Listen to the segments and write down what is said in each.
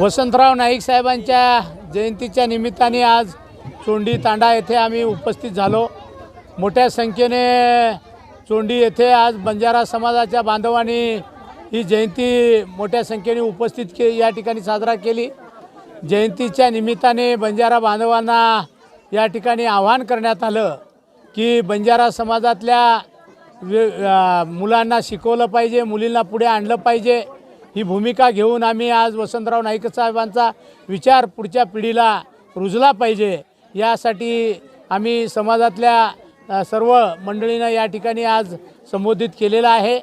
वसंतराव नाईक साहेबांच्या जयंतीच्या निमित्ताने आज चोंडी तांडा येथे आम्ही उपस्थित झालो. मोठ्या संख्येने चोंडी येथे आज बंजारा समाजाच्या बांधवांनी ही जयंती मोठ्या संख्येने उपस्थित के या ठिकाणी साजरा केली. जयंतीच्या निमित्ताने बंजारा बांधवांना या ठिकाणी आवाहन करण्यात आलं की बंजारा समाजातल्या वे मुलांना शिकवलं पाहिजे मुलींना पुढे आणलं पाहिजे. ही भूमिका घेऊन आम्ही आज वसंतराव नाईक साहेबांचा विचार पुढच्या पिढीला रुजला पाहिजे. यासाठी आम्ही समाजातल्या सर्व मंडळींना या ठिकाणी आज संबोधित केलेलं आहे.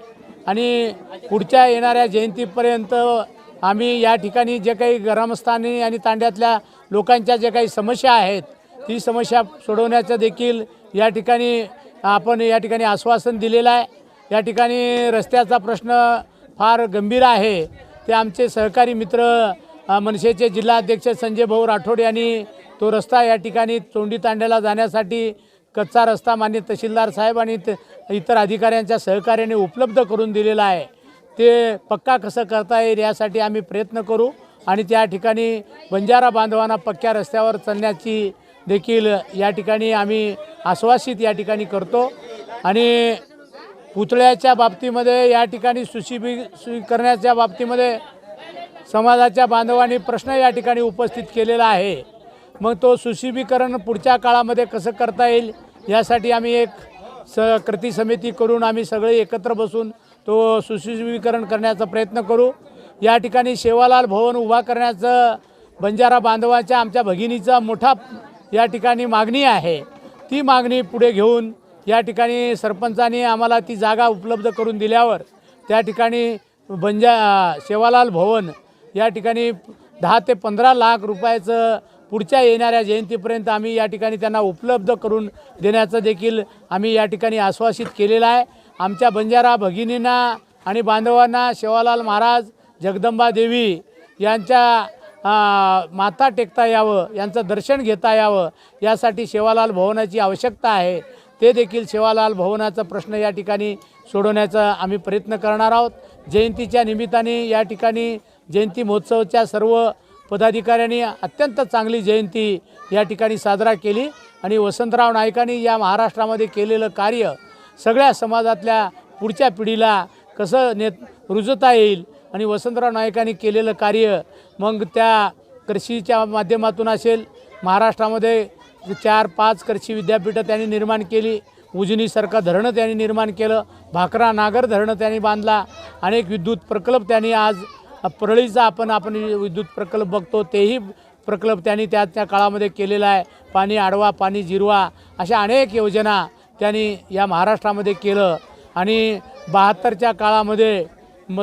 आणि पुढच्या येणाऱ्या जयंतीपर्यंत आम्ही या ठिकाणी जे काही ग्रामस्थानी आणि तांड्यातल्या लोकांच्या ज्या काही समस्या आहेत ती समस्या सोडवण्याचं देखील या ठिकाणी आपण या ठिकाणी आश्वासन दिलेलं आहे. या ठिकाणी रस्त्याचा प्रश्न फार गंभीर आहे. ते आमचे सहकारी मित्र मनसेचे जिल्हाध्यक्ष संजय भाऊ राठोड यांनी तो रस्ता या ठिकाणी तोंडी तांड्याला जाण्यासाठी कच्चा रस्ता मान्य तहसीलदार साहेब आणि त- इतर अधिकाऱ्यांच्या सहकार्याने उपलब्ध करून दिलेला आहे. ते पक्का कसं करता येईल यासाठी आम्ही प्रयत्न करू आणि त्या ठिकाणी बंजारा बांधवांना पक्क्या रस्त्यावर चालण्याची देखील या ठिकाणी आम्ही आश्वासित या ठिकाणी करतो. आणि पुतळ्याच्या बाबतीमध्ये या ठिकाणी सुशिबी सु करण्याच्या बाबतीमध्ये समाजाच्या बांधवांनी प्रश्न या ठिकाणी उपस्थित केलेला आहे. मग तो सुशिबीकरण पुढच्या काळामध्ये कसं करता येईल यासाठी आम्ही एक स कृती समिती करून आम्ही सगळे एकत्र बसून तो सुशिबीकरण करण्याचा प्रयत्न करू. या ठिकाणी सेवालाल भवन उभा करण्याचं बंजारा बांधवाच्या आमच्या भगिनीचा मोठा या ठिकाणी मागणी आहे. ती मागणी पुढे घेऊन या ठिकाणी सरपंचाने आम्हाला ती जागा उपलब्ध करून दिल्यावर त्या ठिकाणी बंजा सेवालाल भवन या ठिकाणी दहा ते पंधरा लाख रुपयाचं पुढच्या येणाऱ्या जयंतीपर्यंत आम्ही या ठिकाणी त्यांना उपलब्ध करून देण्याचं देखील आम्ही या ठिकाणी आश्वासित केलेलं आहे. आमच्या बंजारा भगिनींना आणि बांधवांना शेवालाल महाराज जगदंबा देवी यांच्या माता माथा टेकता यावं यांचं दर्शन घेता यावं यासाठी शेवालाल भवनाची आवश्यकता आहे. ते देखील सेवालाल भवनाचा प्रश्न या ठिकाणी सोडवण्याचा आम्ही प्रयत्न करणार आहोत. जयंतीच्या निमित्ताने या ठिकाणी जयंती महोत्सवच्या सर्व पदाधिकाऱ्यांनी अत्यंत चांगली जयंती या ठिकाणी साजरा केली आणि वसंतराव नायकांनी या महाराष्ट्रामध्ये केलेलं कार्य सगळ्या समाजातल्या पुढच्या पिढीला कसं ने रुजता येईल आणि वसंतराव नायकांनी केलेलं कार्य मग त्या कृषीच्या माध्यमातून असेल महाराष्ट्रामध्ये चार पाच कृषी विद्यापीठं त्यांनी निर्माण केली. उजनीसारखं धरणं त्यांनी निर्माण केलं. भाकरा नागर धरणं त्यांनी बांधला. अनेक विद्युत प्रकल्प त्यांनी आज परळीचा आपण आपण विद्युत प्रकल्प बघतो तेही प्रकल्प त्यांनी त्या त्या काळामध्ये केलेला आहे. पाणी आडवा पाणी जिरवा अशा अनेक योजना त्यांनी या महाराष्ट्रामध्ये केलं. आणि बहात्तरच्या काळामध्ये म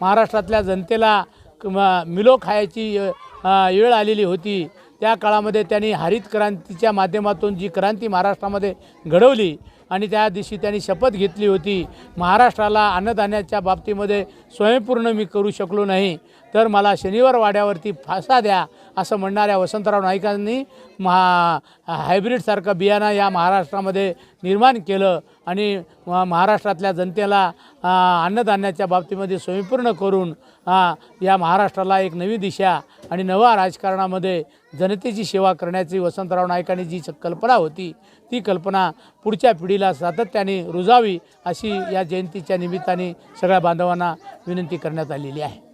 महाराष्ट्रातल्या जनतेला म- मिलो खायची वेळ आलेली होती. त्या काळामध्ये त्यांनी हरित क्रांतीच्या माध्यमातून जी क्रांती महाराष्ट्रामध्ये घडवली आणि त्या दिवशी त्यांनी शपथ घेतली होती महाराष्ट्राला अन्नधान्याच्या बाबतीमध्ये स्वयंपूर्ण मी करू शकलो नाही तर मला शनिवार वाड्यावरती फासा द्या असं म्हणणाऱ्या वसंतराव नाईकांनी महा हायब्रिडसारखं बियाणं या महाराष्ट्रामध्ये निर्माण केलं आणि महाराष्ट्रातल्या जनतेला अन्नधान्याच्या बाबतीमध्ये स्वयंपूर्ण करून या महाराष्ट्राला एक नवी दिशा आणि नव्या राजकारणामध्ये जनतेची सेवा करण्याची वसंतराव नाईकांनी जी कल्पना होती ती कल्पना पुढच्या पिढीला सातत्याने रुजावी अशी या जयंतीच्या निमित्ताने सगळ्या बांधवांना विनंती करण्यात आलेली आहे.